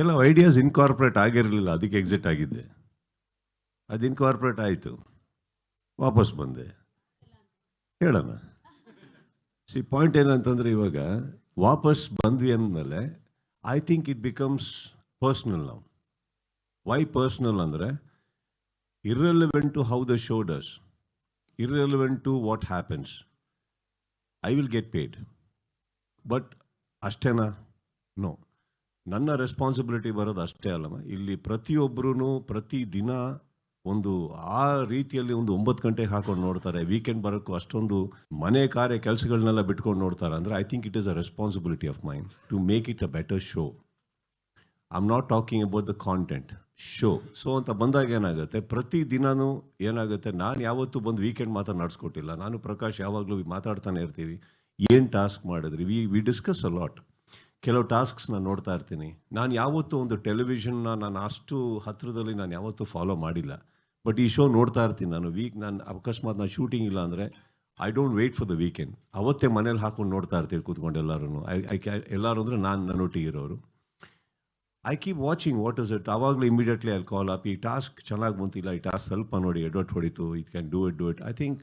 ಕೆಲವು ideas incorporate ಆಗಿರಲಿಲ್ಲ, ಅದಕ್ಕೆ ಎಕ್ಸಿಟ್ ಆಗಿದ್ದೆ. ಅದು ಇನ್ಕಾರ್ಪೊರೇಟ್ ಆಯಿತು. ವಾಪಸ್ ಬಂದೆ. ಹೇಳೋಣ ಸಿ ಪಾಯಿಂಟ್ ಏನಂತಂದರೆ ಇವಾಗ, ವಾಪಸ್ ಬಂದ್ವಿ ಅಂದಮೇಲೆ I think it becomes personal ನಾವು ವೈ ಪರ್ಸ್ನಲ್ ಅಂದರೆ irrelevant to how the show does irrelevant to what happens I will get paid but ಅಷ್ಟೇನಾ? ನೋ ನನ್ನ ರೆಸ್ಪಾನ್ಸಿಬಿಲಿಟಿ ಬರೋದು ಅಷ್ಟೇ ಅಲ್ಲಮ್ಮ. ಇಲ್ಲಿ ಪ್ರತಿಯೊಬ್ಬರೂ ಪ್ರತಿ ದಿನ ಒಂದು ಆ ರೀತಿಯಲ್ಲಿ ಒಂದು ಒಂಬತ್ತು ಗಂಟೆಗೆ ಹಾಕೊಂಡು ನೋಡ್ತಾರೆ. ವೀಕೆಂಡ್ ಬರೋಕ್ಕೂ ಅಷ್ಟೊಂದು ಮನೆ ಕಾರ್ಯ ಕೆಲಸಗಳನ್ನೆಲ್ಲ ಬಿಟ್ಕೊಂಡು ನೋಡ್ತಾರೆ. ಅಂದರೆ I think it is a responsibility of mind to make it a better show I am not talking about the content show so ಅಂತ ಬಂದಾಗ ಏನಾಗುತ್ತೆ? ಪ್ರತಿ ದಿನವೂ ಏನಾಗುತ್ತೆ? ನಾನು ಯಾವತ್ತೂ ಬಂದು ವೀಕೆಂಡ್ ಮಾತ್ರ ನಡೆಸ್ಕೊಟ್ಟಿಲ್ಲ. ನಾನು ಪ್ರಕಾಶ್ ಯಾವಾಗಲೂ ಮಾತಾಡ್ತಾನೆ ಇರ್ತೀವಿ. ಏನು ಟಾಸ್ಕ್ ಮಾಡಿದ್ರಿ? We we discuss a lot ಕೆಲವು ಟಾಸ್ಕ್ಸ್ ನಾನು ನೋಡ್ತಾ ಇರ್ತೀನಿ. ನಾನು ಯಾವತ್ತೂ ಒಂದು ಟೆಲಿವಿಷನ್ನ ನಾನು ಅಷ್ಟು ಹತ್ತಿರದಲ್ಲಿ ನಾನು ಯಾವತ್ತೂ ಫಾಲೋ ಮಾಡಿಲ್ಲ. ಬಟ್ ಈ ಶೋ ನೋಡ್ತಾ ಇರ್ತೀನಿ ನಾನು. ವೀಕ್ ನಾನು ಅಕಸ್ಮಾತ್ ನಾನು ಶೂಟಿಂಗ್ ಇಲ್ಲ ಅಂದರೆ I don't wait for the weekend ಅವತ್ತೇ ಮನೇಲಿ ಹಾಕೊಂಡು ನೋಡ್ತಾ ಇರ್ತೀವಿ ಕೂತ್ಕೊಂಡು ಎಲ್ಲರೂ ಐ ಐ ಎಲ್ಲರೂ ಅಂದರೆ ನಾನು ನನ್ನೊಟ್ಟಿಗೆ ಇರೋರು I keep watching what is it ಆವಾಗಲೂ ಇಮಿಡಿಯೇಟ್ಲಿ ಅಲ್ಲಿ ಕಾಲ್ ಅಪ್ ಈ ಟಾಸ್ಕ್ ಚೆನ್ನಾಗಿ ಬಂತಿಲ್ಲ, ಈ ಟಾಸ್ಕ್ ಸ್ವಲ್ಪ ನೋಡಿ, ಎಡವಟ್ ಹೊಡಿತು it can do it do it I think